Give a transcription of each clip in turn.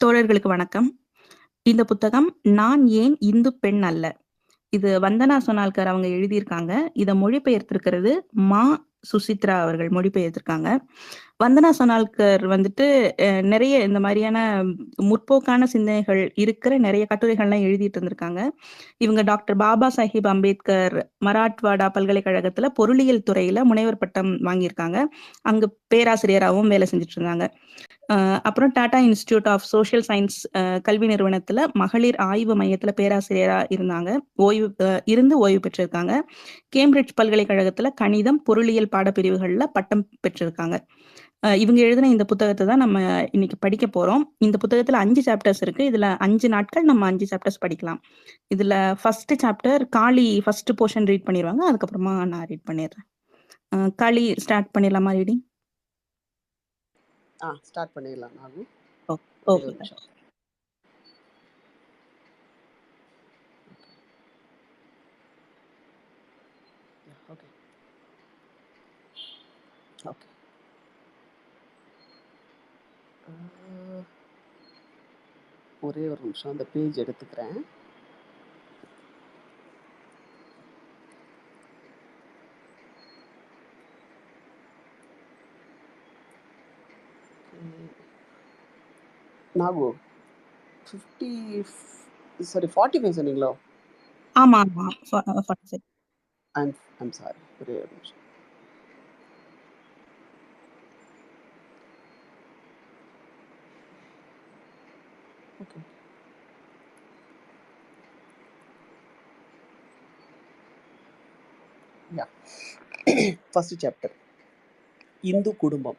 தோழர்களுக்கு வணக்கம். இந்த புத்தகம் "நான் ஏன் இந்து பெண் அல்ல?" இது வந்தனா சொனால்கர் அவங்க எழுதியிருக்காங்க. இத மொழிபெயர்த்திருக்கிறது மா. சுசித்ரா அவர்கள் மொழிபெயர்த்திருக்காங்க. வந்தனா சொனால்கர் வந்துட்டு நிறைய இந்த மாதிரியான முற்போக்கான சிந்தனைகள் இருக்கிற நிறைய கட்டுரைகள்லாம் எழுதிட்டு இருந்திருக்காங்க. இவங்க டாக்டர் பாபா சாஹிப் அம்பேத்கர் மராட்வாடா பல்கலைக்கழகத்துல பொருளியல் துறையில முனைவர் பட்டம் வாங்கியிருக்காங்க. அங்க பேராசிரியராவும் வேலை செஞ்சுட்டு இருந்தாங்க. அப்புறம் Tata Institute of Social Science கல்வி நிறுவனத்துல மகளிர் ஆய்வு மையத்துல பேராசிரியரா இருந்தாங்க. ஓய்வு இருந்து ஓய்வு பெற்றிருக்காங்க. கேம்பிரிட்ஜ் பல்கலைக்கழகத்துல கணிதம், பொருளியல் பாடப்பிரிவுகள்ல பட்டம் பெற்றிருக்காங்க. இவங்க எழுதின இந்த புத்தகத்தை தான் நம்ம இன்னைக்கு படிக்க போறோம். இந்த புத்தகத்துல அஞ்சு சாப்டர்ஸ் இருக்கு. இதுல அஞ்சு நாட்கள் நம்ம அஞ்சு சாப்டர்ஸ் படிக்கலாம். இதுல first chapter Kali first portion read பண்ணிடுவாங்க அதுக்கப்புறமா நான் ரீட் பண்ணிடுறேன். காளி ஸ்டார்ட் பண்ணிடலாமா ரீடிங்? ஆ ஸ்டார்ட் பண்ணிடலாம் ஒரே ஓகே. ஓகே. ஒரே ஒரு நிமிஷம் அந்த பேஜ் எடுத்துக்கிறேன். ம். நாகு 50 சாரி 45 சொன்னீங்களோ? ஆமா, ஆமா. ஃப 46 ஐம் ஐம் சாரி. ஒரே ஒரு நிமிஷம். Okay. Yeah. First chapter. Hindu குடும்பம்.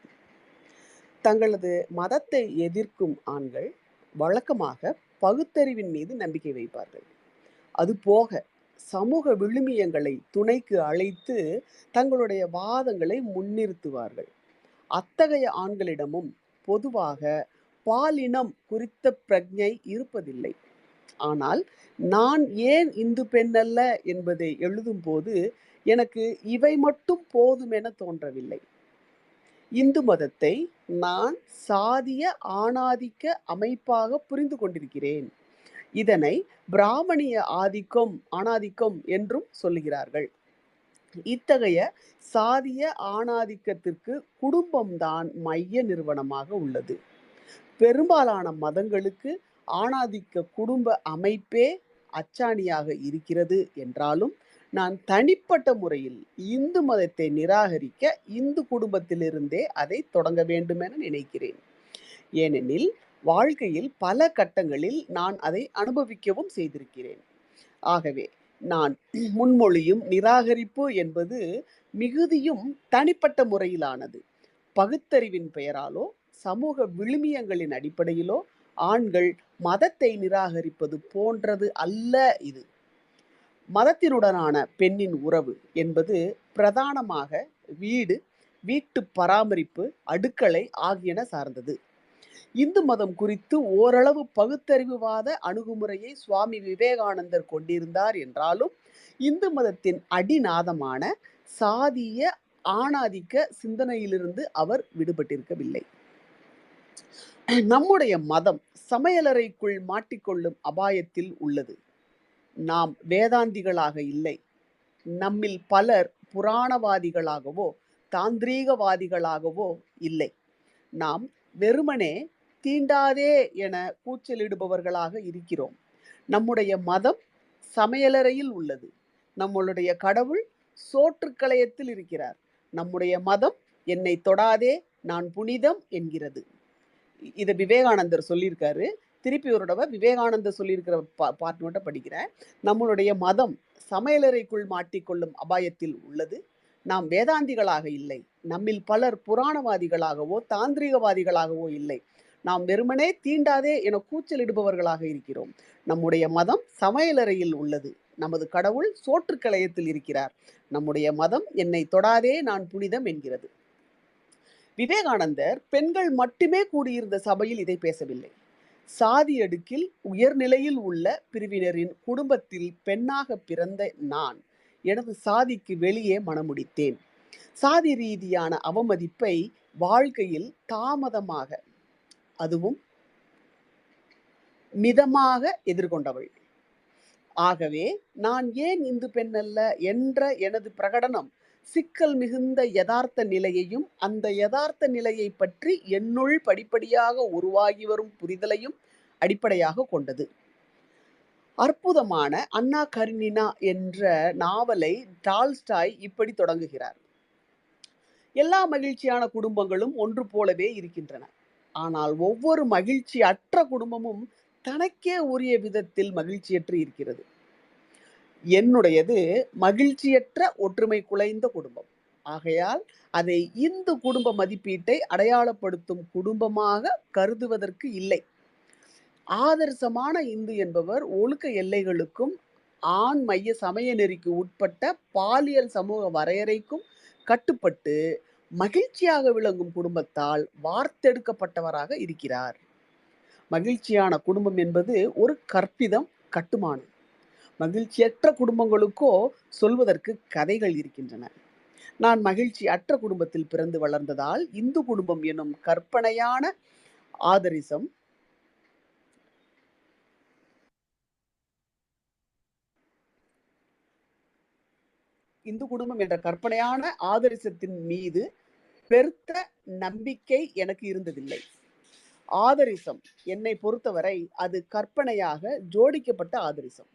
தங்களது மதத்தை எதிர்க்கும் ஆண்கள் வழக்கமாக பகுத்தறிவின் மீது நம்பிக்கை வைப்பார்கள். அதுபோக சமூக விழுமியங்களை துணைக்கு அழைத்து தங்களுடைய வாதங்களை முன்னிறுத்துவார்கள். அத்தகைய ஆண்களிடமும் பொதுவாக பாலினம் குறித்த பிரக்ஞை இருப்பதில்லை. ஆனால் நான் ஏன் இந்து பெண் அல்ல என்பதை எழுதும்போது எனக்கு இவை மட்டும் போதுமென தோன்றவில்லை. இந்து மதத்தை நான் சாதிய ஆணாதிக்க அமைப்பாக புரிந்து கொண்டிருக்கிறேன். இதனை பிராமணிய ஆதிக்கம் ஆணாதிக்கம் என்றும் சொல்லுகிறார்கள். இத்தகைய சாதிய ஆணாதிக்கத்திற்கு குடும்பம்தான் மைய நிறுவனமாக உள்ளது. பெரும்பாலான மதங்களுக்கு ஆணாதிக்க குடும்ப அமைப்பே அச்சாணியாக இருக்கிறது என்றாலும், நான் தனிப்பட்ட முறையில் இந்து மதத்தை நிராகரிக்க இந்து குடும்பத்திலிருந்தே அதை தொடங்க வேண்டுமென நினைக்கிறேன். ஏனெனில் வாழ்க்கையில் பல கட்டங்களில் நான் அதை அனுபவிக்கவும் செய்திருக்கிறேன். ஆகவே நான் முன்மொழியும் நிராகரிப்பு என்பது மிகுதியும் தனிப்பட்ட முறையிலானது. பகுத்தறிவின் பெயராலோ, சமூக விழுமியங்களின் அடிப்படையிலோ ஆண்கள் மதத்தை நிராகரிப்பது போன்றது அல்ல இது. மதத்தினுடனான பெண்ணின் உறவு என்பது பிரதானமாக வீடு, வீட்டுப் பராமரிப்பு, அடுக்களை ஆகியன சார்ந்தது. இந்து மதம் குறித்து ஓரளவு பகுத்தறிவுவாத அணுகுமுறையை சுவாமி விவேகானந்தர் கொண்டிருந்தார் என்றாலும், இந்து மதத்தின் அடிநாதமான சாதிய ஆணாதிக்க சிந்தனையிலிருந்து அவர் விடுபட்டிருக்கவில்லை. நம்முடைய மதம் சமையலறைக்குள் மாட்டிக்கொள்ளும் அபாயத்தில் உள்ளது. நாம் வேதாந்திகளாக இல்லை. நம்மில் பலர் புராணவாதிகளாகவோ, தாந்திரீகவாதிகளாகவோ இல்லை. நாம் வெறுமனே தீண்டாதே என கூச்சலிடுபவர்களாக இருக்கிறோம். நம்முடைய மதம் சமையலறையில் உள்ளது. நம்மளுடைய கடவுள் சோற்றுக்களையத்தில் இருக்கிறார். நம்முடைய மதம் என்னை தொடாதே நான் புனிதம் என்கிறது. இதை விவேகானந்தர் சொல்லியிருக்காரு. திருப்பி ஒரு தடவை விவேகானந்தர் சொல்லியிருக்கிற பா பாட்டு மட்டும் படிக்கிறேன். நம்மளுடைய மதம் சமையலறைக்குள் மாட்டிக்கொள்ளும் அபாயத்தில் உள்ளது. நாம் வேதாந்திகளாக இல்லை. நம்மில் பலர் புராணவாதிகளாகவோ, தாந்திரிகவாதிகளாகவோ இல்லை. நாம் வெறுமனே தீண்டாதே என கூச்சலிடுபவர்களாக இருக்கிறோம். நம்முடைய மதம் சமையலறையில் உள்ளது. நமது கடவுள் சோற்றுக்கலையத்தில் இருக்கிறார். நம்முடைய மதம் என்னை தொடாதே நான் புனிதம் என்கிறது. விவேகானந்தர் பெண்கள் மட்டுமே கூடியிருந்த சபையில் இதை பேசவில்லை. சாதி அடுக்கில் உயர்நிலையில் உள்ள பிரிவினரின் குடும்பத்தில் பெண்ணாக பிறந்த நான், எனது சாதிக்கு வெளியே மணமுடித்தேன். சாதி ரீதியான அவமதிப்பை வாழ்க்கையில் தாமதமாக அதுவும் மிதமாக எதிர்கொண்டவள் ஆகவே நான் ஏன் இந்து பெண் அல்ல என்ற எனது பிரகடனம் சிக்கல் மிகுந்த யதார்த்த நிலையையும் அந்த யதார்த்த நிலையை பற்றி என்னுள் படிப்படியாக உருவாகி வரும் புரிதலையும் அடிப்படையாக கொண்டது. அற்புதமான அண்ணா கரினினா என்ற நாவலை டால்ஸ்டாய் இப்படி தொடங்குகிறார். எல்லா மகிழ்ச்சியான குடும்பங்களும் ஒன்று போலவே இருக்கின்றன. ஆனால் ஒவ்வொரு மகிழ்ச்சி அற்ற குடும்பமும் தனக்கே உரிய விதத்தில் மகிழ்ச்சியற்று இருக்கிறது. என்னுடையது மகிழ்ச்சியற்ற ஒற்றுமை குலைந்த குடும்பம். ஆகையால் அதை இந்து குடும்ப மதிப்பீட்டை அடையாளப்படுத்தும் குடும்பமாக கருதுவதற்கு இல்லை. ஆதர்சமான இந்து என்பவர் ஒழுக்க எல்லைகளுக்கும் ஆண் மைய சமய நெறிக்கு உட்பட்ட பாலியல் சமூக வரையறைக்கும் கட்டுப்பட்டு மகிழ்ச்சியாக விளங்கும் குடும்பத்தால் வார்த்தெடுக்கப்பட்டவராக இருக்கிறார். மகிழ்ச்சியான குடும்பம் என்பது ஒரு கற்பிதம் கட்டுமானம். மகிழ்ச்சியற்ற குடும்பங்களுக்கோ சொல்வதற்கு கதைகள் இருக்கின்றன. நான் மகிழ்ச்சி அற்ற குடும்பத்தில் பிறந்து வளர்ந்ததால் இந்து குடும்பம் எனும் கற்பனையான ஆதரிசம் இந்து குடும்பம் என்ற கற்பனையான ஆதரிசத்தின் மீது பெருத்த நம்பிக்கை எனக்கு இருந்ததில்லை. ஆதரிசம் என்னை பொறுத்தவரை அது கற்பனையாக ஜோடிக்கப்பட்ட ஆதரிசம்.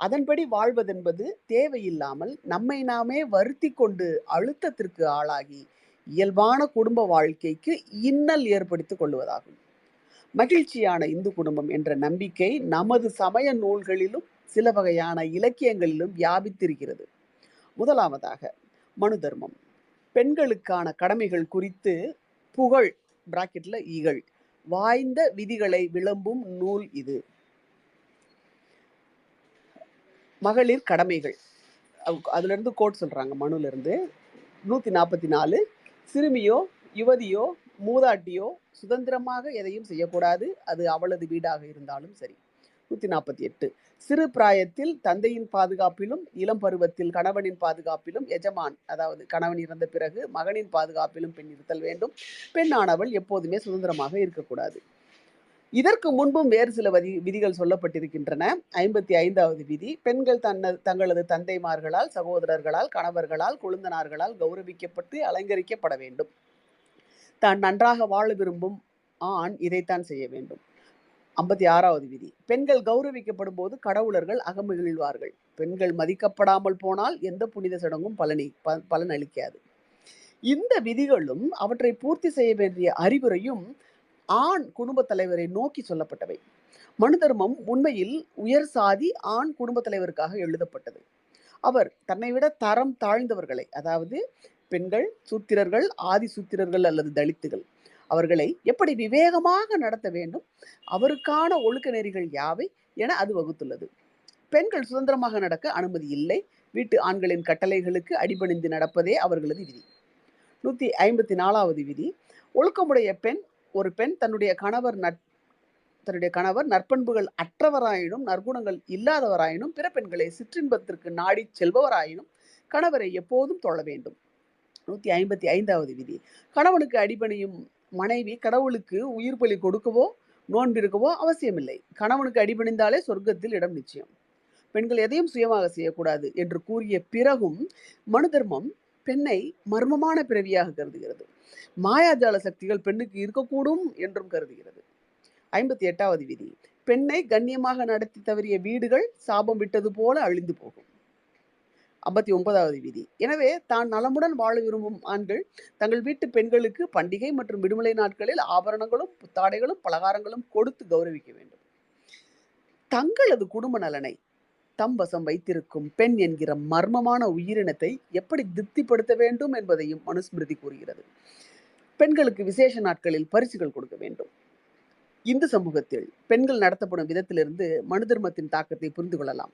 அதன்படி வாழ்வதென்பது தேவையில்லாமல் நம்மை நாமே வருத்தி கொண்டு அழுத்தத்திற்கு ஆளாகி இயல்பான குடும்ப வாழ்க்கைக்கு இன்னல் ஏற்படுத்திக் கொள்வதாகும். மகிழ்ச்சியான இந்து குடும்பம் என்ற நம்பிக்கை நமது சமய நூல்களிலும் சில வகையான இலக்கியங்களிலும் வியாபித்திருக்கிறது. முதலாவதாக மனு தர்மம். பெண்களுக்கான கடமைகள் குறித்து புகழ் பிராக்கெட்ல ஈகழ் வாய்ந்த விதிகளை விளம்பும் நூல் இது. மகளிர் கடமைகள். அவ்- அதுல இருந்து கோட் சொல்றாங்க மனுல இருந்து நூத்தி நாற்பத்தி நாலு சிறுமியோ யுவதியோ மூதாட்டியோ சுதந்திரமாக எதையும் செய்யக்கூடாது. அது அவளது வீடாக இருந்தாலும் சரி. நூத்தி நாற்பத்தி எட்டு சிறு பிராயத்தில் தந்தையின் பாதுகாப்பிலும் இளம் பருவத்தில் கணவனின் பாதுகாப்பிலும் எஜமான் அதாவது கணவன் இறந்த பிறகு மகனின் பாதுகாப்பிலும் பெண் இருத்தல் வேண்டும். பெண்ணானவள் எப்போதுமே சுதந்திரமாக இருக்கக்கூடாது. இதற்கு முன்பும் வேறு சில வதி விதிகள் சொல்லப்பட்டிருக்கின்றன. ஐம்பத்தி ஐந்தாவது விதி பெண்கள் தன்ன தங்களது தந்தைமார்களால் சகோதரர்களால் கணவர்களால் கொழுந்தனார்களால் கௌரவிக்கப்பட்டு அலங்கரிக்கப்பட வேண்டும். தான் நன்றாக வாழ விரும்பும் ஆண் இதைத்தான் செய்ய வேண்டும். ஐம்பத்தி ஆறாவது விதி பெண்கள் கௌரவிக்கப்படும் போது கடவுளர்கள் அகமகிழ்வார்கள். பெண்கள் மதிக்கப்படாமல் போனால் எந்த புனித சடங்கும் பலனி ப- பலன் அளிக்காது இந்த விதிகளும் அவற்றை பூர்த்தி செய்ய வேண்டிய அறிவுரையும் ஆண் குடும்பத் தலைவரை நோக்கி சொல்லப்பட்டவை. மனு தர்மம் உண்மையில் உயர் சாதி ஆண் குடும்பத் தலைவருக்காக எழுதப்பட்டது. அவர் தன்னை விட தரம் தாழ்ந்தவர்களை அதாவது பெண்கள் சூத்திரர்கள் ஆதி சூத்திரர்கள் அல்லது தலித்துகள் அவர்களை எப்படி விவேகமாக நடத்த வேண்டும் அவருக்கான ஒழுக்க நெறிகள் யாவை என அது வகுத்துள்ளது. பெண்கள் சுதந்திரமாக நடக்க அனுமதி இல்லை வீட்டு ஆண்களின் கட்டளைகளுக்கு அடிபணிந்து நடப்பதே அவர்களது விதி. நூத்தி ஐம்பத்தி நாலாவது விதி ஒழுக்கமுடைய பெண் ஒரு பெண் தன்னுடைய கணவர் நட் தன்னுடைய கணவர் நற்பண்புகள் அற்றவராயினும் நற்குணங்கள் இல்லாதவராயினும் பிற பெண்களை சிற்றின்பத்திற்கு நாடி செல்பவராயினும் கணவரை எப்போதும் தொழ வேண்டும். நூற்றி ஐம்பத்தி ஐந்தாவது விதி. கணவனுக்கு அடிபணியும் மனைவி கடவுளுக்கு உயிர் பலி கொடுக்கவோ நோன்பிருக்கவோ அவசியமில்லை. கணவனுக்கு அடிபணிந்தாலே சொர்க்கத்தில் இடம் நிச்சயம். பெண்கள் எதையும் சுயமாக செய்யக்கூடாது என்று கூறிய பிறகும் மனு தர்மம் பெண்ணை மர்மமான பிறவியாக கருதுகிறது. மாயாஜால சக்திகள் பெண்ணுக்கு இருக்கக்கூடும் என்றும் கருதுகிறது. ஐம்பத்தி எட்டாவது விதி. பெண்ணை கண்ணியமாக நடத்தி தவறிய வீடுகள் சாபம் விட்டது போல அழிந்து போகும். ஐம்பத்தி ஒன்பதாவது விதி. எனவே தான் நலமுடன் வாழ விரும்பும் ஆண்கள் தங்கள் வீட்டு பெண்களுக்கு பண்டிகை மற்றும் விடுமுறை நாட்களில் ஆபரணங்களும் புத்தாடைகளும் பலகாரங்களும் கொடுத்து கௌரவிக்க வேண்டும். தங்களது குடும்ப நலனை தம் வசம் வைத்திருக்கும் பெண் என்கிற மர்மமான உயிரினத்தை எப்படி திருப்திப்படுத்த வேண்டும் என்பதையும் மனுஸ்மிருதி கூறுகிறது. பெண்களுக்கு விசேஷ நாட்களில் பரிசுகள் கொடுக்க வேண்டும். இந்து சமூகத்தில் பெண்கள் நடத்தப்படும் விதத்திலிருந்து மனு தர்மத்தின் தாக்கத்தை புரிந்து கொள்ளலாம்.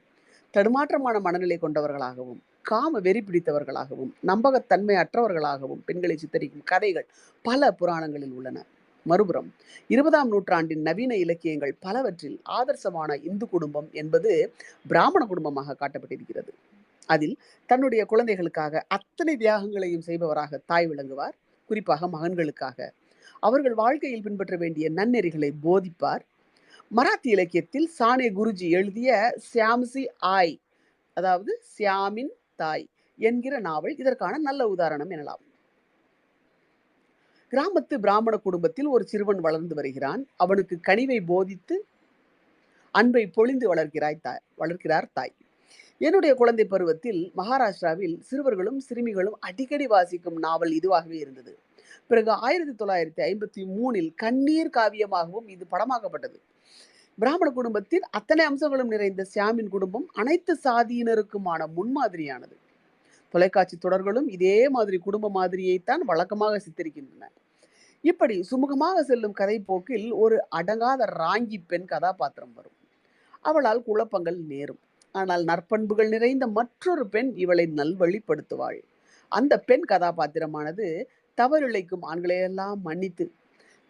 தடுமாற்றமான மனநிலை கொண்டவர்களாகவும் காம வெறி பிடித்தவர்களாகவும் நம்பகத்தன்மை அற்றவர்களாகவும் பெண்களை சித்தரிக்கும் கதைகள் பல புராணங்களில் உள்ளன. மறுபுறம். இருபதாம் நூற்றாண்டின் நவீன இலக்கியங்கள் பலவற்றில் ஆதர்சமான இந்து குடும்பம் என்பது பிராமண குடும்பமாக காட்டப்பட்டிருக்கிறது. அதில் தன்னுடைய குழந்தைகளுக்காக அத்தனை தியாகங்களையும் செய்பவராக தாய் விளங்குவார். குறிப்பாக மகன்களுக்காக. அவர்கள் வாழ்க்கையில் பின்பற்ற வேண்டிய நன்னெறிகளை போதிப்பார். மராத்தி இலக்கியத்தில் சானே குருஜி எழுதிய சியாம்சி ஆய் அதாவது சியாமின் தாய் என்கிற நாவல் இதற்கான நல்ல உதாரணம் எனலாம். கிராமத்து பிராமண குடும்பத்தில் ஒரு சிறுவன் வளர்ந்து வருகிறான். அவனுக்கு கனிவை போதித்து அன்பை பொழிந்து வளர்க்கிறாய் தாய் வளர்க்கிறார் தாய். என்னுடைய குழந்தை பருவத்தில் மகாராஷ்டிராவில் சிறுவர்களும் சிறுமிகளும் அடிக்கடி வாசிக்கும் நாவல் இதுவாகவே இருந்தது. பிறகு ஆயிரத்தி தொள்ளாயிரத்தி ஐம்பத்தி மூணில் கண்ணீர் காவியமாகவும் இது படமாக்கப்பட்டது. பிராமண குடும்பத்தில் அத்தனை அம்சங்களும் நிறைந்த சியாமின் குடும்பம் அனைத்து சாதியினருக்குமான முன்மாதிரியானது. தொலைக்காட்சி தொடர்களும் இதே மாதிரி குடும்ப மாதிரியைத்தான் வழக்கமாக சித்தரிக்கின்றன. இப்படி சுமூகமாக செல்லும் கதை போக்கில் ஒரு அடங்காத ராங்கி பெண் கதாபாத்திரம் வரும். அவளால் குழப்பங்கள் நேரும். ஆனால் நற்பண்புகள் நிறைந்த மற்றொரு பெண் இவளை நல்வழிப்படுத்துவாள். அந்த பெண் கதாபாத்திரமானது தவறிழைக்கும் ஆண்களையெல்லாம் மன்னித்து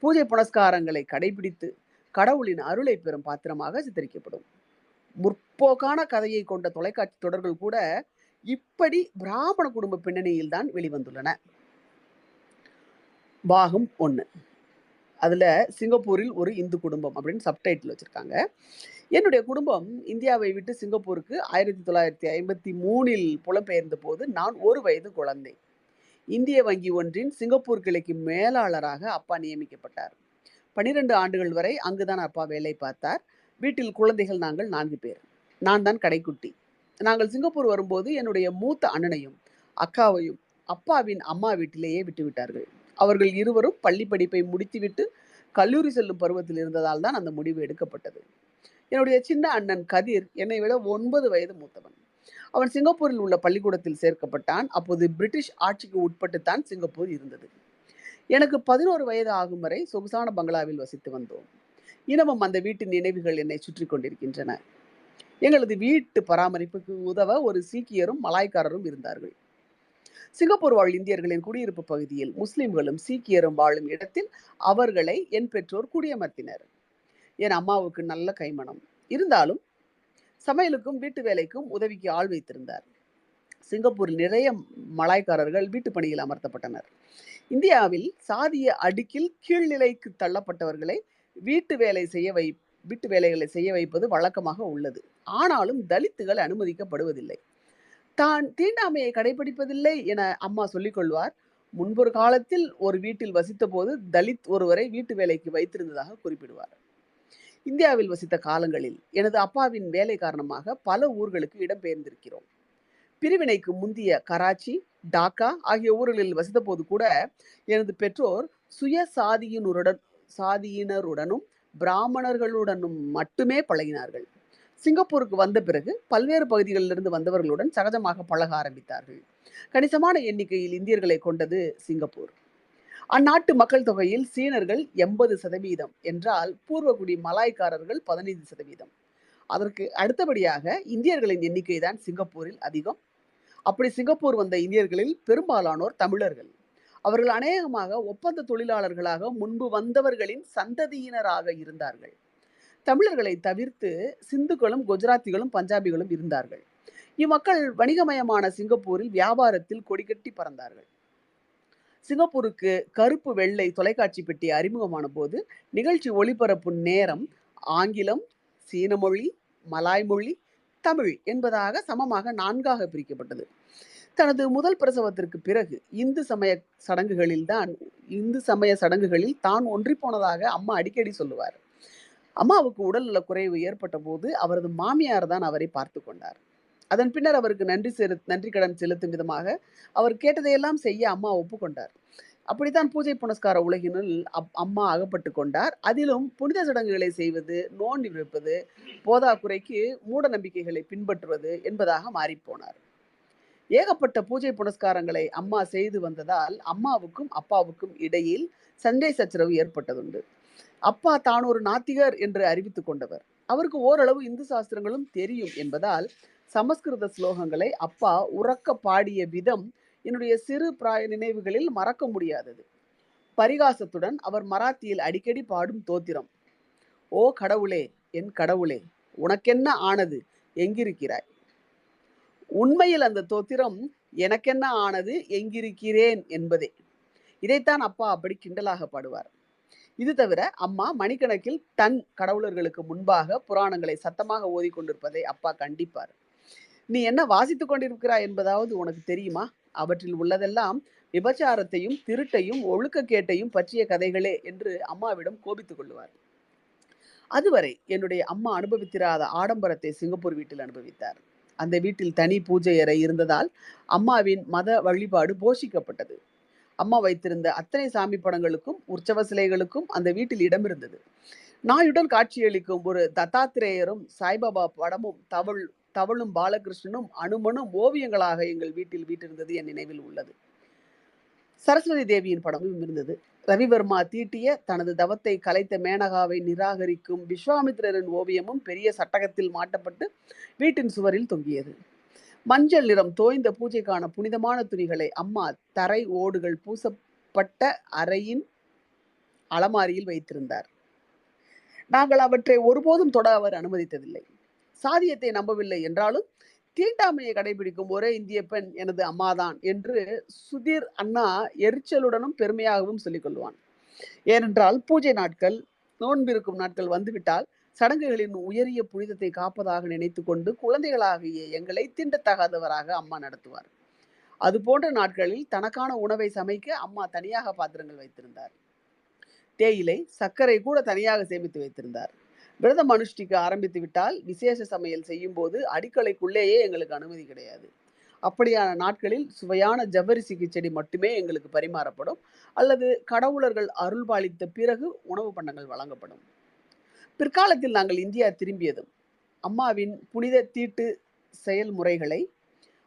பூஜை புனஸ்காரங்களை கடைபிடித்து கடவுளின் அருளை பெறும் பாத்திரமாக சித்தரிக்கப்படும். முற்போக்கான கதையை கொண்ட தொலைக்காட்சி தொடர்கள் கூட இப்படி பிராமண குடும்ப பின்னணியில் தான் வெளிவந்துள்ளன. பாகம் ஒன்று அதில் சிங்கப்பூரில் ஒரு இந்து குடும்பம் அப்படின்னு சப்டைட்டில் வச்சுருக்காங்க. என்னுடைய குடும்பம் இந்தியாவை விட்டு சிங்கப்பூருக்கு ஆயிரத்தி தொள்ளாயிரத்தி ஐம்பத்தி மூணில் புலம்பெயர்ந்த போது நான் ஒரு வயது குழந்தை. இந்திய வங்கி ஒன்றின் சிங்கப்பூர் கிளைக்கு மேலாளராக அப்பா நியமிக்கப்பட்டார். பனிரெண்டு ஆண்டுகள் வரை அங்குதான் அப்பா வேலை பார்த்தார். வீட்டில் குழந்தைகள் நாங்கள் நான்கு பேர். நான் தான் கடைக்குட்டி. நாங்கள் சிங்கப்பூர் வரும்போது என்னுடைய மூத்த அண்ணனையும் அக்காவையும் அப்பாவின் அம்மா வீட்டிலேயே விட்டுவிட்டார்கள். அவர்கள் இருவரும் பள்ளி படிப்பை முடித்துவிட்டு கல்லூரி செல்லும் பருவத்தில் இருந்ததால் தான் அந்த முடிவு எடுக்கப்பட்டது. என்னுடைய சின்ன அண்ணன் கதிர் என்னை விட ஒன்பது வயது மூத்தவன். அவன் சிங்கப்பூரில் உள்ள பள்ளிக்கூடத்தில் சேர்க்கப்பட்டான். அப்போது பிரிட்டிஷ் ஆட்சிக்கு உட்பட்டுத்தான் சிங்கப்பூர் இருந்தது. எனக்கு பதினோரு வயது ஆகும் வரை சொகுசான பங்களாவில் வசித்து வந்தோம். இனமும் அந்த வீட்டின் நினைவுகள் என்னை சுற்றி கொண்டிருக்கின்றன. எங்களது வீட்டு பராமரிப்புக்கு உதவ ஒரு சீக்கியரும் மலாய்க்காரரும் இருந்தார்கள். சிங்கப்பூர் வாழ் இந்தியர்களின் குடியிருப்பு பகுதியில் முஸ்லிம்களும் சீக்கியரும் வாழும் இடத்தில் அவர்களை என் பெற்றோர் குடியமர்த்தினர். என் அம்மாவுக்கு நல்ல கைமணம். இருந்தாலும் சமையலுக்கும் வீட்டு வேலைக்கும் உதவிக்கு ஆள் வைத்திருந்தார். சிங்கப்பூரில் நிறைய மலாய்க்காரர்கள் வீட்டு பணியில் அமர்த்தப்பட்டனர். இந்தியாவில் சாதிய அடுக்கில் கீழ்நிலைக்கு தள்ளப்பட்டவர்களை வீட்டு வேலை செய்ய வை வீட்டு வேலைகளை செய்ய வைப்பது வழக்கமாக உள்ளது. ஆனாலும் தலித்துகள் அனுமதிக்கப்படுவதில்லை. தான் தீண்டாமையை கடைபிடிப்பதில்லை என அம்மா சொல்லிக்கொள்வார் முன்பொரு காலத்தில் ஒரு வீட்டில் வசித்த போது தலித் ஒருவரை வீட்டு வேலைக்கு வைத்திருந்ததாக குறிப்பிடுவார். இந்தியாவில் வசித்த காலங்களில் எனது அப்பாவின் வேலை காரணமாக பல ஊர்களுக்கு இடம்பெயர்ந்திருக்கிறோம். பிரிவினைக்கு முந்திய கராச்சி டாக்கா ஆகிய ஊர்களில் வசித்த போது கூட எனது பெற்றோர் சுய சாதியினருடன் சாதியினருடனும் பிராமணர்களுடனும் மட்டுமே பழகினார்கள். சிங்கப்பூருக்கு வந்த பிறகு பல்வேறு பகுதிகளிலிருந்து வந்தவர்களுடன் சகஜமாக பழக ஆரம்பித்தார்கள். கணிசமான எண்ணிக்கையில் இந்தியர்களை கொண்டது சிங்கப்பூர். அந்நாட்டு மக்கள் தொகையில் சீனர்கள் எண்பது சதவீதம் என்றால் பூர்வகுடி மலாய்க்காரர்கள் பதினைந்து சதவீதம். அதற்கு அடுத்தபடியாக இந்தியர்களின் எண்ணிக்கை தான் சிங்கப்பூரில் அதிகம். அப்படி சிங்கப்பூர் வந்த இந்தியர்களில் பெரும்பாலானோர் தமிழர்கள். அவர்கள் அநேகமாக ஒப்பந்த தொழிலாளர்களாக முன்பு வந்தவர்களின் சந்ததியினராக இருந்தார்கள். தமிழர்களை தவிர்த்து சிந்துக்களும் குஜராத்திகளும் பஞ்சாபிகளும் இருந்தார்கள். இம்மக்கள் வணிகமயமான சிங்கப்பூரில் வியாபாரத்தில் கொடிகட்டி பறந்தார்கள். சிங்கப்பூருக்கு கருப்பு வெள்ளை தொலைக்காட்சி பெட்டி அறிமுகமான போது நிகழ்ச்சி ஒளிபரப்பும் நேரம் ஆங்கிலம் சீன மொழி மலாய் மொழி தமிழ் என்பதாக சமமாக நான்காக பிரிக்கப்பட்டது. தனது முதல் பிரசவத்திற்கு பிறகு இந்து சமய சடங்குகளில் தான் இந்து சமய சடங்குகளில் தான் ஒன்றி போனதாக அம்மா அடிக்கடி சொல்லுவார். அம்மாவுக்கு உடல்நல குறைவு ஏற்பட்ட போது அவரது மாமியார் தான் அவரை பார்த்து கொண்டார். அதன் பின்னர் அவருக்கு நன்றி செலு நன்றி கடன் செலுத்தும் விதமாக அவர் கேட்டதையெல்லாம் செய்ய அம்மா ஒப்புக்கொண்டார். அப்படித்தான் பூஜை புனஸ்கார உலகினுள் அப் அம்மா அகப்பட்டு கொண்டார். அதிலும் புனித சடங்குகளை செய்வது நோண்டி வைப்பது போதாக்குறைக்கு மூட நம்பிக்கைகளை பின்பற்றுவது என்பதாக மாறிப்போனார். ஏகப்பட்ட பூஜை புனஸ்காரங்களை அம்மா செய்து வந்ததால் அம்மாவுக்கும் அப்பாவுக்கும் இடையில் சண்டை சச்சரவு ஏற்பட்டதுண்டு. அப்பா தான் ஒரு நாத்திகர் என்று அறிவித்துக் கொண்டவர். அவருக்கு ஓரளவு இந்து சாஸ்திரங்களும் தெரியும் என்பதால் சமஸ்கிருத ஸ்லோகங்களை அப்பா உறக்க பாடிய விதம் என்னுடைய சிறு பிராய நினைவுகளில் மறக்க முடியாதது. பரிகாசத்துடன் அவர் மராத்தியில் அடிக்கடி பாடும் தோத்திரம். ஓ கடவுளே என் கடவுளே உனக்கென்ன ஆனது? எங்கிருக்கிறாய்? உண்மையில் அந்த தோத்திரம் எனக்கென்ன ஆனது? எங்கிருக்கிறேன் என்பதே. இதைத்தான் அப்பா அப்படி கிண்டலாக பாடுவார். இது தவிர அம்மா மணிக்கணக்கில் டன் கடவுளர்களுக்கு முன்பாக புராணங்களை சத்தமாக ஓதிக்கொண்டிருப்பதை அப்பா கண்டிப்பார். நீ என்ன வாசித்துக் கொண்டிருக்கிறாய் என்பதாவது உனக்கு தெரியுமா? அவற்றில் உள்ளதெல்லாம் விபச்சாரத்தையும் திருட்டையும் ஒழுக்கக்கேட்டையும் பற்றிய கதைகளே என்று அம்மாவிடம் கோபித்துக் கொள்வார் அதுவரை என்னுடைய அம்மா அனுபவித்திராத ஆடம்பரத்தை சிங்கப்பூர் வீட்டில் அனுபவித்தார். அந்த வீட்டில் தனி பூஜை அறை இருந்ததால் அம்மாவின் மத வழிபாடு போஷிக்கப்பட்டது. அம்மா வைத்திருந்த அத்தனை சாமி படங்களுக்கும் உற்சவ சிலைகளுக்கும் அந்த வீட்டில் இடம் இருந்தது. நாயுடன் காட்சியளிக்கும் ஒரு தத்தாத்திரேயரும் சாய்பாபா படமும் தவள் தவளும் பாலகிருஷ்ணனும் அனுமனும் ஓவியங்களாக எங்கள் வீட்டில் வீட்டிருந்தது என் நினைவில் உள்ளது. சரஸ்வதி தேவியின் படமும் இருந்தது. ரவிவர்மா தீட்டிய தனது தவத்தை கலைத்த மேனகாவை நிராகரிக்கும் விஸ்வாமித்திரரின் ஓவியமும் பெரிய சட்டகத்தில் மாட்டப்பட்டு வீட்டின் சுவரில் தொங்கியது. மஞ்சள் நிறம் தோய்ந்த பூஜைக்கான புனிதமான துணிகளை அம்மா தரை ஓடுகள் பூசப்பட்ட அறையின் அலமாரியில் வைத்திருந்தார். நாங்கள் அவற்றை ஒருபோதும் தொட அவர் அனுமதித்ததில்லை. சாதியத்தை நம்பவில்லை என்றாலும் தீண்டாமையை கடைபிடிக்கும் ஒரே இந்திய பெண் எனது அம்மாதான் என்று சுதீர் அண்ணா எரிச்சலுடனும் பெருமையாகவும் சொல்லிக் கொள்வான் ஏனென்றால் பூஜை நாட்கள் நோன்பிருக்கும் நாட்கள் வந்துவிட்டால் சடங்குகளின் உயரிய புனிதத்தை காப்பதாக நினைத்து கொண்டு குழந்தைகளாகிய எங்களை திண்டத்தகாதவராக அம்மா நடத்துவார். அது போன்ற நாட்களில் தனக்கான உணவை சமைக்க அம்மா தனியாக பாத்திரங்கள் வைத்திருந்தார். தேயிலை சர்க்கரை கூட தனியாக சேமித்து வைத்திருந்தார். விரதம் அனுஷ்டிக்க ஆரம்பித்து விட்டால் விசேஷ சமையல் செய்யும் போது அடிக்கலைக்குள்ளேயே எங்களுக்கு அனுமதி கிடையாது. அப்படியான நாட்களில் சுவையான ஜவ்வரிசி கிச்சடி மட்டுமே எங்களுக்கு பரிமாறப்படும். அல்லது கடவுளர்கள் அருள்பாலித்த பிறகு உணவு பண்டங்கள் வழங்கப்படும். பிற்காலத்தில் நாங்கள் இந்தியா திரும்பியதும் அம்மாவின் புனித தீட்டு செயல்முறைகளை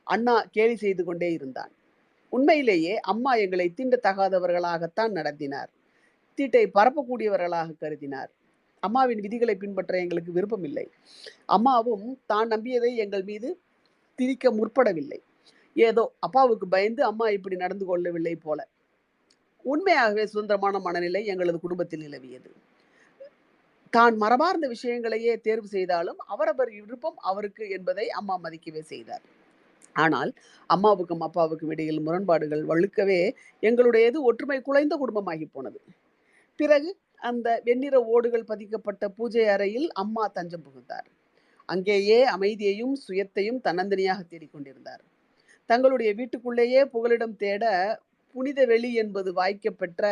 அண்ணா கேலி செய்து கொண்டே இருந்தான். உண்மையிலேயே அம்மா எங்களை தீண்டத்தகாதவர்களாகத்தான் நடத்தினார். தீட்டை பரப்பக்கூடியவர்களாக கருதினார். அம்மாவின் விதிகளை பின்பற்ற எங்களுக்கு விருப்பமில்லை. அம்மாவும் தான் நம்பியதை எங்கள் மீது திணிக்க முற்படவில்லை. ஏதோ அப்பாவுக்கு பயந்து அம்மா இப்படி நடந்து கொள்ளவில்லை போல. உண்மையாகவே சுதந்திரமான மனநிலை எங்களது குடும்பத்தில் நிலவியது. தான் மரபார்ந்த விஷயங்களையே தேர்வு செய்தாலும் அவரவர் விருப்பம் அவருக்கு என்பதை அம்மா மதிக்கவே செய்தார். ஆனால் அம்மாவுக்கும் அப்பாவுக்கும் இடையில் முரண்பாடுகள் வழுக்கவே எங்களுடையது ஒற்றுமை குலைந்த குடும்பமாகி போனது. பிறகு அந்த வெண்ணிற ஓடுகள் பதிக்கப்பட்ட பூஜை அறையில் அம்மா தஞ்சம் புகுந்தார். அங்கேயே அமைதியையும் சுயத்தையும் தன்னந்தனியாக தேடிக்கொண்டிருந்தார் தங்களுடைய வீட்டுக்குள்ளேயே புகலிடம் தேட புனித வெளி என்பது வாய்க்கப்பெற்ற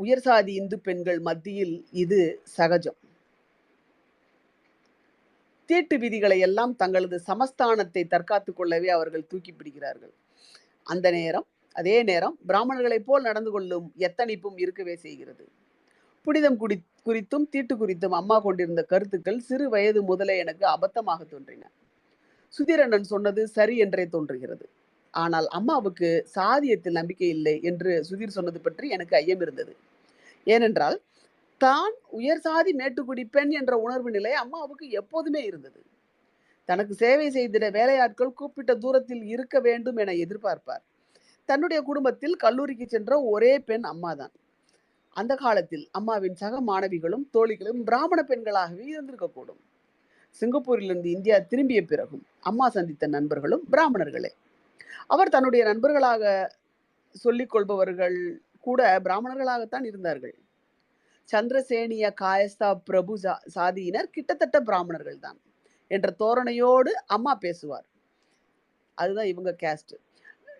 உயர் சாதி இந்து பெண்கள் மத்தியில் இது சகஜம். தீட்டு விதிகளை எல்லாம் தங்களது சமஸ்தானத்தை தற்காத்துக் கொள்ளவே அவர்கள் தூக்கி பிடிக்கிறார்கள். அந்த நேரம் அதே நேரம் பிராமணர்களைப் போல் நடந்து கொள்ளும் எத்தனைப்பும் இருக்கவே செய்கிறது. புனிதம் குடி குறித்தும் தீட்டு குறித்தும் அம்மா கொண்டிருந்த கருத்துக்கள் சிறு வயது முதலே எனக்கு அபத்தமாக தோன்றின. சுதிரண்ணன் சொன்னது சரி என்றே தோன்றுகிறது. ஆனால் அம்மாவுக்கு சாதியத்தில் நம்பிக்கை இல்லை என்று சுதீர் சொன்னது பற்றி எனக்கு ஐயம் இருந்தது ஏனென்றால் தான் உயர் சாதி மேட்டுக்குடி பெண் என்ற உணர்வு நிலை அம்மாவுக்கு எப்போதுமே இருந்தது. தனக்கு சேவை செய்திட வேலையாட்கள் கூப்பிட்ட தூரத்தில் இருக்க வேண்டும் என எதிர்பார்ப்பார். தன்னுடைய குடும்பத்தில் கல்லூரிக்கு சென்ற ஒரே பெண் அம்மாதான். அந்த காலத்தில் அம்மாவின் சக மாணவிகளும் தோழிகளும் பிராமண பெண்களாகவே இருந்திருக்கக்கூடும். சிங்கப்பூரிலிருந்து இந்தியா திரும்பிய பிறகும் அம்மா சந்தித்த நண்பர்களும் பிராமணர்களே. அவர் தன்னுடைய நண்பர்களாக சொல்லிக் கொள்பவர்கள் கூட பிராமணர்களாகத்தான் இருந்தார்கள். சந்திரசேனிய காயஸ்தா பிரபு சா- சாதியினர் கிட்டத்தட்ட பிராமணர்கள் தான் என்ற தோரணையோடு அம்மா பேசுவார். அதுதான் இவங்க கேஸ்ட்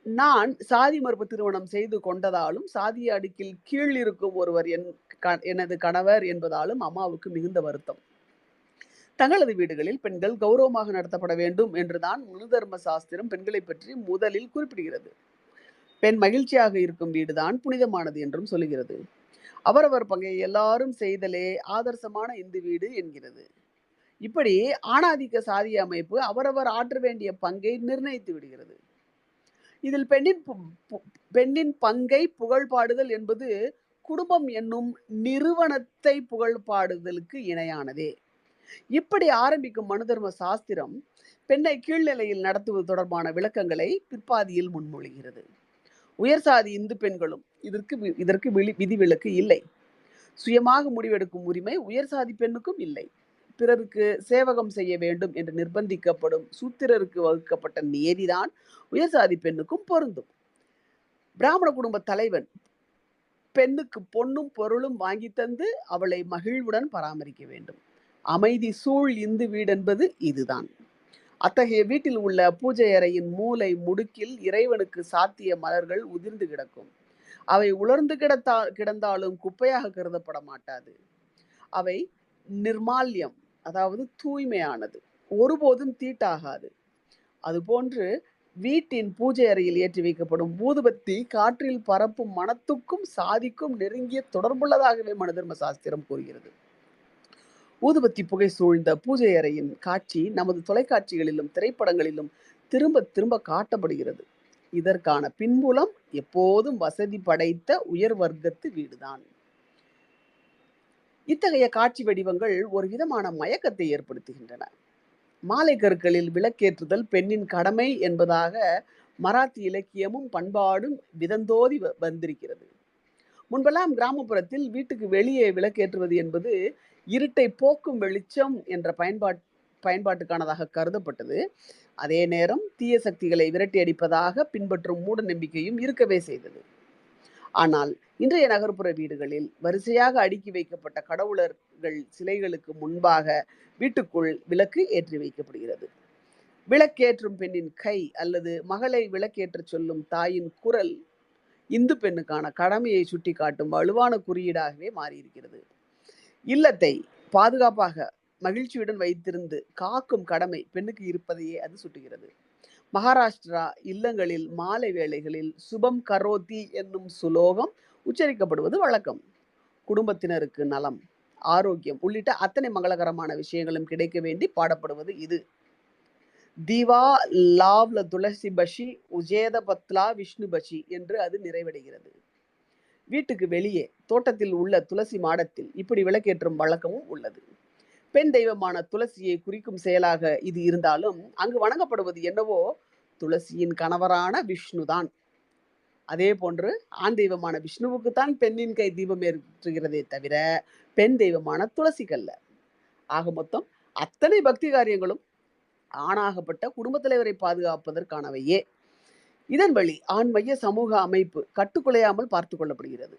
நான் சாதி மறுப்பு திருமணம் செய்து கொண்டதாலும் சாதிய அடுக்கில் கீழ் இருக்கும் ஒருவர் என் க- எனது கணவர் என்பதாலும் அம்மாவுக்கு மிகுந்த வருத்தம். தங்களது வீடுகளில் பெண்கள் கௌரவமாக நடத்தப்பட வேண்டும் என்றுதான் முழு தர்ம சாஸ்திரம் பெண்களை பற்றி முதலில் குறிப்பிடுகிறது. பெண் மகிழ்ச்சியாக இருக்கும் வீடுதான் புனிதமானது என்றும் சொல்லுகிறது. அவரவர் பங்கை எல்லாரும் செய்தலே ஆதர்சமான இந்து வீடு என்கிறது. இப்படி ஆணாதிக்க சாதிய அமைப்பு அவரவர் ஆற்ற வேண்டிய பங்கை நிர்ணயித்து விடுகிறது. இதில் பெண்ணின் பு- பெண்ணின் பங்கை புகழ்பாடுதல் என்பது குடும்பம் என்னும் நிறுவனத்தை புகழ்பாடுதலுக்கு இணையானதே. இப்படி ஆரம்பிக்கும் மனுதர்ம சாஸ்திரம் பெண்ணை கீழ்நிலையில் நடத்துவது தொடர்பான விளக்கங்களை பிற்பாதியில் முன்மொழிகிறது. உயர் சாதி இந்து பெண்களும் இதற்கு வி- இதற்கு விதி விதிவிலக்கு இல்லை. சுயமாக முடிவெடுக்கும் உரிமை உயர் சாதி பெண்ணுக்கும் இல்லை. பிறருக்கு சேவகம் செய்ய வேண்டும் என்று நிர்பந்திக்கப்படும் சூத்திரருக்கு வகுக்கப்பட்ட நியதிதான் உயர்சாதி பெண்ணுக்கும் பொருந்தும். பிராமண குடும்ப தலைவன் பெண்ணுக்கு பொண்ணும் பொருளும் வாங்கி தந்து அவளை மகிழ்வுடன் பராமரிக்க வேண்டும். அமைதி சூழ் இந்து வீடென்பது இதுதான். அத்தகைய வீட்டில் உள்ள பூஜை அறையின் மூலை முடுக்கில் இறைவனுக்கு சாத்திய மலர்கள் உதிர்ந்து கிடக்கும். அவை உலர்ந்து கிடத்தா கிடந்தாலும் குப்பையாக கருதப்பட மாட்டாது. அவை நிர்மால்யம் அதாவது தூய்மையானது. ஒருபோதும் தீட்டாகாது. அதுபோன்று வீட்டின் பூஜை அறையில் ஏற்றி வைக்கப்படும் ஊதுபத்தி காற்றில் பரப்பும் மனத்துக்கும் சாதிக்கும் நெருங்கிய தொடர்புள்ளதாகவே மனதர்ம சாஸ்திரம் கூறுகிறது. ஊதுபத்தி புகை சூழ்ந்த பூஜை அறையின் காட்சி நமது தொலைக்காட்சிகளிலும் திரைப்படங்களிலும் திரும்ப திரும்ப காட்டப்படுகிறது. இதற்கான பின்புலம் எப்போதும் வசதி படைத்த உயர் வர்க்கத்து வீடுதான். இத்தகைய காட்சி வடிவங்கள் ஒரு விதமான மயக்கத்தை ஏற்படுத்துகின்றன. மாலை கருக்களில் விளக்கேற்றுதல் பெண்ணின் கடமை என்பதாக மராத்தி இலக்கியமும் பண்பாடும் விதந்தோதி வ- வந்திருக்கிறது. முன்பெல்லாம் கிராமப்புறத்தில் வீட்டுக்கு வெளியே விளக்கேற்றுவது என்பது இருட்டை போக்கும் வெளிச்சம் என்ற பயன்பாட் பயன்பாட்டுக்கானதாக கருதப்பட்டது. அதே நேரம் தீய சக்திகளை விரட்டி அடிப்பதாக பின்பற்றும் மூட நம்பிக்கையும் இருக்கவே செய்தது. ஆனால் இன்றைய நகர்ப்புற வீடுகளில் வரிசையாக அடுக்கி வைக்கப்பட்ட கடவுளர்கள் சிலைகளுக்கு முன்பாக வீட்டுக்குள் விளக்கு ஏற்றி வைக்கப்படுகிறது. விளக்கேற்றும் பெண்ணின் கை அல்லது மகளை விளக்கேற்றச் சொல்லும் தாயின் குரல் இந்து பெண்ணுக்கான கடமையை சுட்டிக்காட்டும் வலுவான குறியீடாகவே மாறியிருக்கிறது. இல்லத்தை பாதுகாப்பாக மகிழ்ச்சியுடன் வைத்திருந்து காக்கும் கடமை பெண்ணுக்கு இருப்பதையே அது சுட்டுகிறது. மகாராஷ்டிரா இல்லங்களில் மாலை வேளைகளில் சுபம் கரோதி என்னும் சுலோகம் உச்சரிக்கப்படுவது வழக்கம். குடும்பத்தினருக்கு நலம் ஆரோக்கியம் உள்ளிட்ட அத்தனை மங்களகரமான விஷயங்களும் கிடைக்க வேண்டி பாடப்படுவது இது. திவா லாவ்ல துளசி பஷி உஜேத பத்லா விஷ்ணு பஷி என்று அது நிறைவடைகிறது. வீட்டுக்கு வெளியே தோட்டத்தில் உள்ள துளசி மாடத்தில் இப்படி விளக்கேற்றும் வழக்கமும் உள்ளது. பெண் தெய்வமான துளசியை குறிக்கும் செயலாக இது இருந்தாலும் அங்கு வணங்கப்படுவது என்னவோ துளசியின் கணவரான விஷ்ணுதான். அதே போன்று ஆண் தெய்வமான விஷ்ணுவுக்கு தான் பெண்ணின் கை தீபம் ஏற்றுகிறதே தவிர பெண் தெய்வமான துளசிக்கல்ல. ஆக மொத்தம் அத்தனை பக்தி காரியங்களும் ஆணாகப்பட்ட குடும்பத் தலைவரை பாதுகாப்பதற்கானவையே. இதன் வழி ஆண் மைய சமூக அமைப்பு கட்டுக்குலையாமல் பார்த்து கொள்ளப்படுகிறது.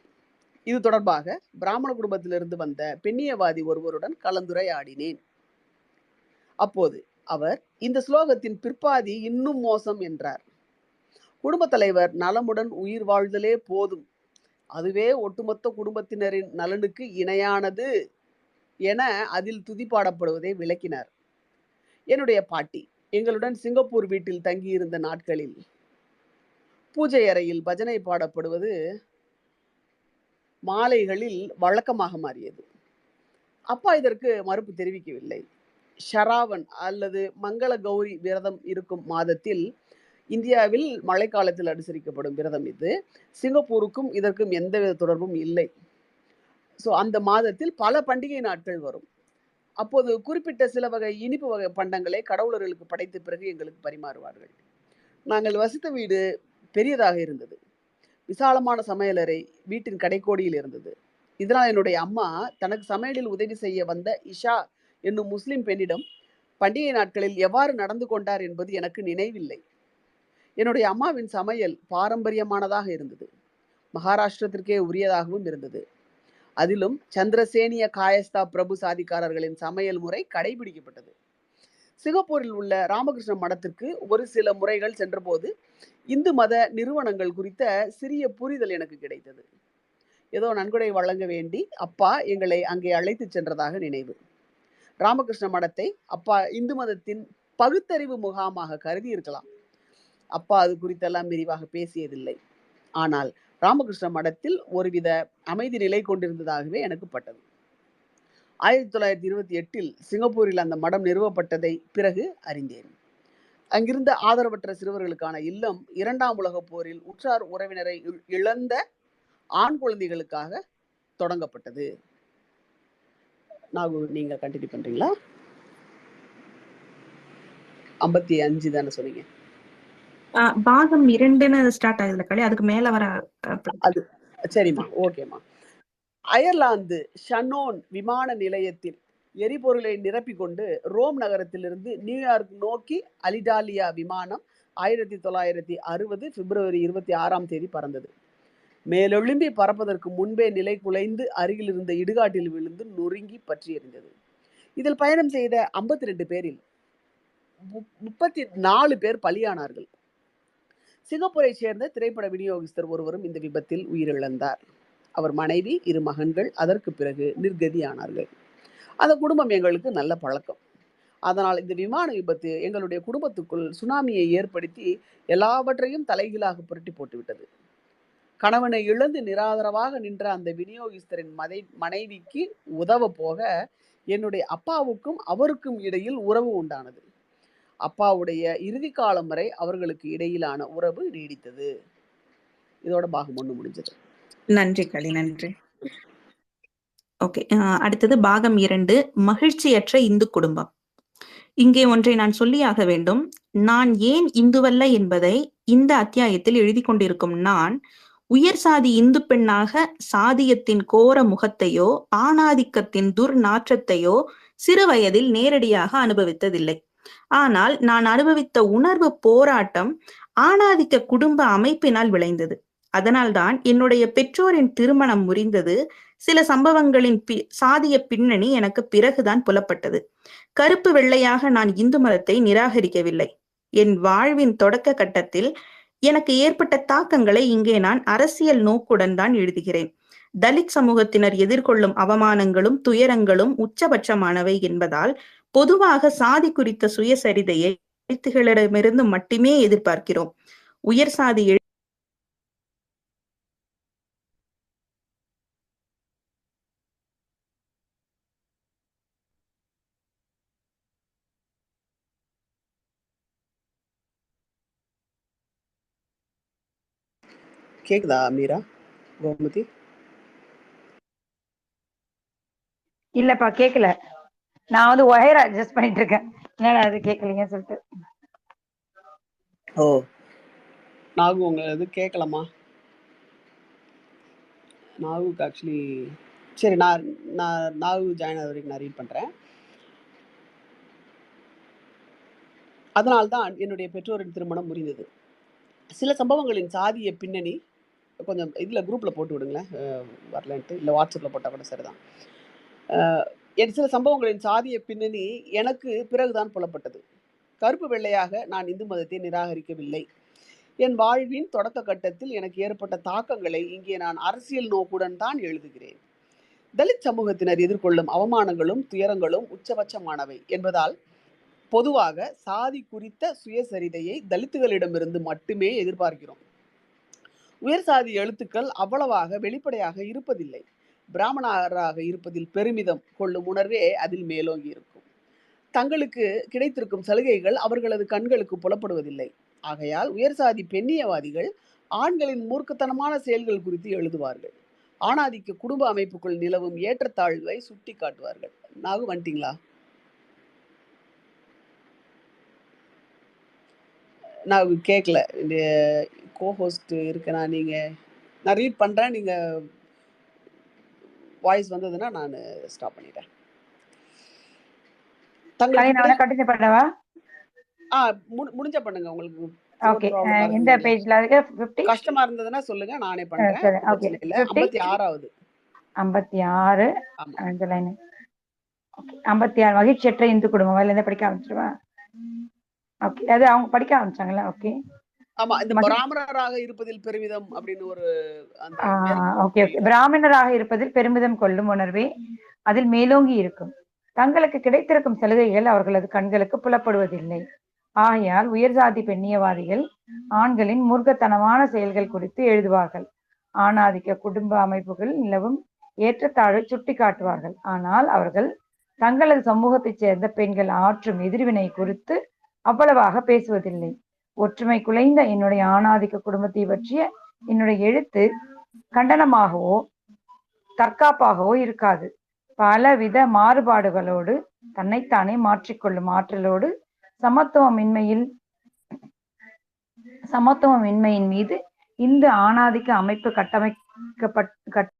இது தொடர்பாக பிராமண குடும்பத்திலிருந்து வந்த பெண்ணியவாதி ஒருவருடன் கலந்துரையாடினேன். அப்போது அவர் இந்த ஸ்லோகத்தின் பிற்பாதி இன்னும் மோசம் என்றார். குடும்ப தலைவர் நலமுடன் உயிர் வாழ்தலே போதும். அதுவே ஒட்டுமொத்த குடும்பத்தினரின் நலனுக்கு இணையானது என அதில் துதிப்பாடப்படுவதை விளக்கினார். என்னுடைய பாட்டி எங்களுடன் சிங்கப்பூர் வீட்டில் தங்கியிருந்த நாட்களில் பூஜை அறையில் பஜனை பாடப்படுவது மாலைகளில் வழக்கமாக மாறியது. அப்பா இதற்கு மறுப்பு தெரிவிக்கவில்லை. ஷராவன் அல்லது மங்கள கௌரி விரதம் இருக்கும் மாதத்தில் இந்தியாவில் மழைக்காலத்தில் அனுசரிக்கப்படும் விரதம் இது. சிங்கப்பூருக்கும் இதற்கும் எந்தவித தொடர்பும் இல்லை. ஸோ அந்த மாதத்தில் பல பண்டிகை நாட்கள் வரும். அப்போது குறிப்பிட்ட சில வகை இனிப்பு வகை பண்டங்களை கடவுளர்களுக்கு படைத்த பிறகு எங்களுக்கு பரிமாறுவார்கள். நாங்கள் வசித்த வீடு பெரியதாக இருந்தது. விசாலமான சமையலறை வீட்டின் கடைக்கோடியில் இருந்தது. இதனால் என்னுடைய அம்மா தனக்கு சமையலில் உதவி செய்ய வந்த இஷா என்னும் முஸ்லிம் பெண்ணிடம் பண்டிகை நாட்களில் எவ்வாறு நடந்து கொண்டார் என்பது எனக்கு நினைவில்லை. என்னுடைய அம்மாவின் சமையல் பாரம்பரியமானதாக இருந்தது. மகாராஷ்டிரத்திற்கே உரியதாகவும் இருந்தது. அதிலும் சந்திரசேனிய காயஸ்தா பிரபு சாதிக்காரர்களின் சமையல் முறை கடைபிடிக்கப்பட்டது. சிங்கப்பூரில் உள்ள ராமகிருஷ்ண மடத்திற்கு ஒரு சில முறைகள் சென்றபோது இந்து மத நிறுவனங்கள் குறித்த சிறிய புரிதல் எனக்கு கிடைத்தது. ஏதோ நன்கொடை வழங்க வேண்டி அப்பா எங்களை அங்கே அழைத்து சென்றதாக நினைவு. ராமகிருஷ்ண மடத்தை அப்பா இந்து மதத்தின் பகுத்தறிவு முகாமாக கருதி இருக்கலாம். அப்பா அது குறித்தெல்லாம் விரிவாக பேசியதில்லை. ஆனால் ராமகிருஷ்ண மடத்தில் ஒருவித அமைதி நிலை கொண்டிருந்ததாகவே எனக்கு பட்டது. ஆயிரத்தி தொள்ளாயிரத்தி இருபத்தி எட்டில் சிங்கப்பூரில் அந்த மடம் நிறுவப்பட்டதை பிறகு அறிந்தேன். அங்கிருந்த ஆதரவற்ற சிறுவர்களுக்கான இல்லம் இரண்டாம் உலகப் போரில் உற்றார் உறவினரை இழ- இழந்த ஆண் குழந்தைகளுக்காக தொடங்கப்பட்டது. நாகு நீங்க கண்டினியூ பண்றீங்களா? ஐம்பத்தி அஞ்சு தானே சொன்னீங்க. பாகம் இரண்டுன்னு ஸ்டார்ட் ஆகுதுல கலை அதுக்கு மேல வர அது சரிம்மா ஓகேம்மா. அயர்லாந்து ஷனோன் விமான நிலையத்தில் எரிபொருளை நிரப்பிக் கொண்டு ரோம் நகரத்திலிருந்து நியூயார்க் நோக்கி அலிடாலியா விமானம் ஆயிரத்தி தொள்ளாயிரத்தி அறுபது பிப்ரவரி இருபத்தி ஆறாம் தேதி பறந்தது. மேலெழும்பி பறப்பதற்கு முன்பே நிலை குலைந்து அருகில் இருந்த இடுகாட்டில் விழுந்து நொறுங்கி பற்றி எறிந்தது. இதில் பயணம் செய்த 52 பேரில் முப்- முப்பத்தி நாலு பேர் பலியானார்கள். சிங்கப்பூரை சேர்ந்த திரைப்பட விநியோகஸ்தர் ஒருவரும் இந்த விபத்தில் உயிரிழந்தார். அவர் மனைவி இரு மகன்கள் அதற்கு பிறகு நிர்கதியானார்கள். அந்த குடும்பம் எங்களுக்கு நல்ல பழக்கம். அதனால் இந்த விமான விபத்து எங்களுடைய குடும்பத்துக்குள் சுனாமியை ஏற்படுத்தி எல்லாவற்றையும் தலைகீழாக புரட்டி போட்டுவிட்டது. கணவனை இழந்து நிராதரவாக நின்ற அந்த விநியோகஸ்தரின் மதை மனைவிக்கு உதவ போக என்னுடைய அப்பாவுக்கும் அவருக்கும் இடையில் உறவு உண்டானது. அப்பாவுடைய இறுதி காலம் வரை அவர்களுக்கு இடையிலான உறவு நீடித்தது. இதோட பாகம் ஒன்று முடிஞ்சது. நன்றி களி நன்றி. ஓகே அடுத்தது பாகம் இரண்டு மகிழ்ச்சியற்ற இந்து குடும்பம். இங்கே ஒன்றை நான் சொல்லியாக வேண்டும். நான் ஏன் இந்துவல்ல என்பதை இந்த அத்தியாயத்தில் எழுதி கொண்டிருக்கும் நான் உயர் சாதி இந்து பெண்ணாக சாதியத்தின் கோர முகத்தையோ ஆணாதிக்கத்தின் துர்நாற்றத்தையோ சிறு வயதில் நேரடியாக அனுபவித்ததில்லை. ஆனால் நான் அனுபவித்த உணர்வு போராட்டம் ஆணாதிக்க குடும்ப அமைப்பினால் விளைந்தது. அதனால்தான் என்னுடைய பெற்றோரின் திருமணம் முறிந்தது. சில சம்பவங்களின் பி சாதிய பின்னணி எனக்கு பிறகுதான் புலப்பட்டது. கருப்பு வெள்ளையாக நான் இந்து மதத்தை நிராகரிக்கவில்லை. என் வாழ்வின் தொடக்க கட்டத்தில் எனக்கு ஏற்பட்ட தாக்கங்களை இங்கே நான் அரசியல் நோக்குடன் தான் எழுதுகிறேன். தலித் சமூகத்தினர் எதிர்கொள்ளும் அவமானங்களும் துயரங்களும் உச்சபட்சமானவை என்பதால் பொதுவாக சாதி குறித்த சுயசரிதையை எழுத்துகளிடமிருந்து மட்டுமே எதிர்பார்க்கிறோம். உயர் சாதி கேக்குதா மீரா? கோமதி? இல்லப்பா கேக்கல. நான் வந்து ஒயர் அட்ஜஸ்ட் பண்ணிட்டு இருக்கேன் என்னடா அது கேட்கலீங்கன்னு சொல்லிட்டு. ஓ நாகு உங்க இது கேட்கலாமா நாகுக்கு ஆக்சுவலி சரி நான் நான் நாகு ஜாயின் ஆகுது வரைக்கும் நான் ரீட் பண்ணுறேன் அதனால்தான் என்னுடைய பெற்றோரின் திருமணம் முறிந்தது சில சம்பவங்களின் சாதிய பின்னணி கொஞ்சம் இதில் குரூப்பில் போட்டு விடுங்களேன். வரலன்ட்டு. இல்லை வாட்ஸ்அப்பில் போட்டால் கூட சரிதான். என் சில சம்பவங்களின் சாதிய பின்னணி எனக்கு பிறகுதான் புலப்பட்டது. கருப்பு வெள்ளையாக நான் இந்து மதத்தை நிராகரிக்கவில்லை. என் வாழ்வின் தொடக்க கட்டத்தில் எனக்கு ஏற்பட்ட தாக்கங்களை இங்கே நான் அரசியல் நோக்குடன் தான் எழுதுகிறேன். தலித் சமூகத்தினர் எதிர்கொள்ளும் அவமானங்களும் துயரங்களும் உச்சபட்சமானவை என்பதால் பொதுவாக சாதி குறித்த சுயசரிதையை தலித்துகளிடமிருந்து மட்டுமே எதிர்பார்க்கிறோம். உயர் சாதி எழுத்துக்கள் அவ்வளவாக வெளிப்படையாக இருப்பதில்லை. பிராமணராக இருப்பதில் பெருமிதம் கொள்ளும் உணர்வே அதில் மேலோங்கி இருக்கும். தங்களுக்கு கிடைத்திருக்கும் சலுகைகள் அவர்களது கண்களுக்கு புலப்படுவதில்லை. ஆகையால் உயர் சாதி பெண்ணியவாதிகள் ஆண்களின் மூர்க்கத்தனமான செயல்கள் குறித்து எழுதுவார்கள். ஆணாதிக்க குடும்ப அமைப்புக்குள் நிலவும் ஏற்றத்தாழ்வை சுட்டி காட்டுவார்கள் நாகு வந்துட்டீங்களா? நான் கேட்கல கோஹோஸ்ட் இருக்கனா நீங்க? நான் ரீட் பண்றேன் நீங்க வாய்ஸ் வந்ததுன்னா நான் ஸ்டாப் பண்ணிட்டேன். கண்டினியூ பண்ணவா? ஆ முடி- முடிஞ்ச பண்ணுங்க உங்களுக்கு ஓகே இருந்தது. பேஜ்ல இருக்கு? கஷ்டமா இருந்ததுன்னா சொல்லுங்க நானே பண்றேன் ஓகே பிரச்சனை இல்ல. ஃபிஃப்டி ஐம்பத்தி ஆறாவது. ஐம்பத்தி ஆறு. ஆமா. அந்த லைன் ஓகே ஐம்பத்தி ஆறு. மகிழ்ச்சியற்ற இந்து குடும்பம். அதுல இருந்து படிக்க ஆரம்பிச்சிருவா? ஓகே அது அவங்க படிக்க ஆரம்பிச்சாங்களா ஓகே ஆமா இந்த பிராமணராக இருப்பதில் பெருமிதம் அப்படின்னு ஒரு ஓகே ஓகே. பிராமணராக இருப்பதில் பெருமிதம் கொள்ளும் உணர்வே அதில் மேலோங்கி இருக்கும். தங்களுக்கு கிடைத்திருக்கும் சலுகைகள் அவர்களது கண்களுக்கு புலப்படுவதில்லை. ஆகையால் உயர் சாதி பெண்ணியவாதிகள் ஆண்களின் மூர்க்கத்தனமான செயல்கள் குறித்து எழுதுவார்கள். ஆணாதிக்க குடும்ப அமைப்புகள் நிலவும் ஏற்றத்தாழ்வை சுட்டி காட்டுவார்கள். ஆனால் அவர்கள் தங்களது சமூகத்தைச் சேர்ந்த பெண்கள் ஆற்றும் எதிர்வினை குறித்து அவ்வளவாக பேசுவதில்லை. ஒற்றுமை குலைந்த என்னுடைய ஆணாதிக்க குடும்பத்தை பற்றிய என்னுடைய எழுத்து கண்டனமாகவோ தற்காப்பாகவோ இருக்காது. பலவித மாறுபாடுகளோடு தன்னைத்தானே மாற்றிக்கொள்ளும் ஆற்றலோடு சமத்துவமின்மையில் சமத்துவமின்மையின் மீது இந்த ஆணாதிக்க அமைப்பு கட்டமைக்கப்பட் கட்-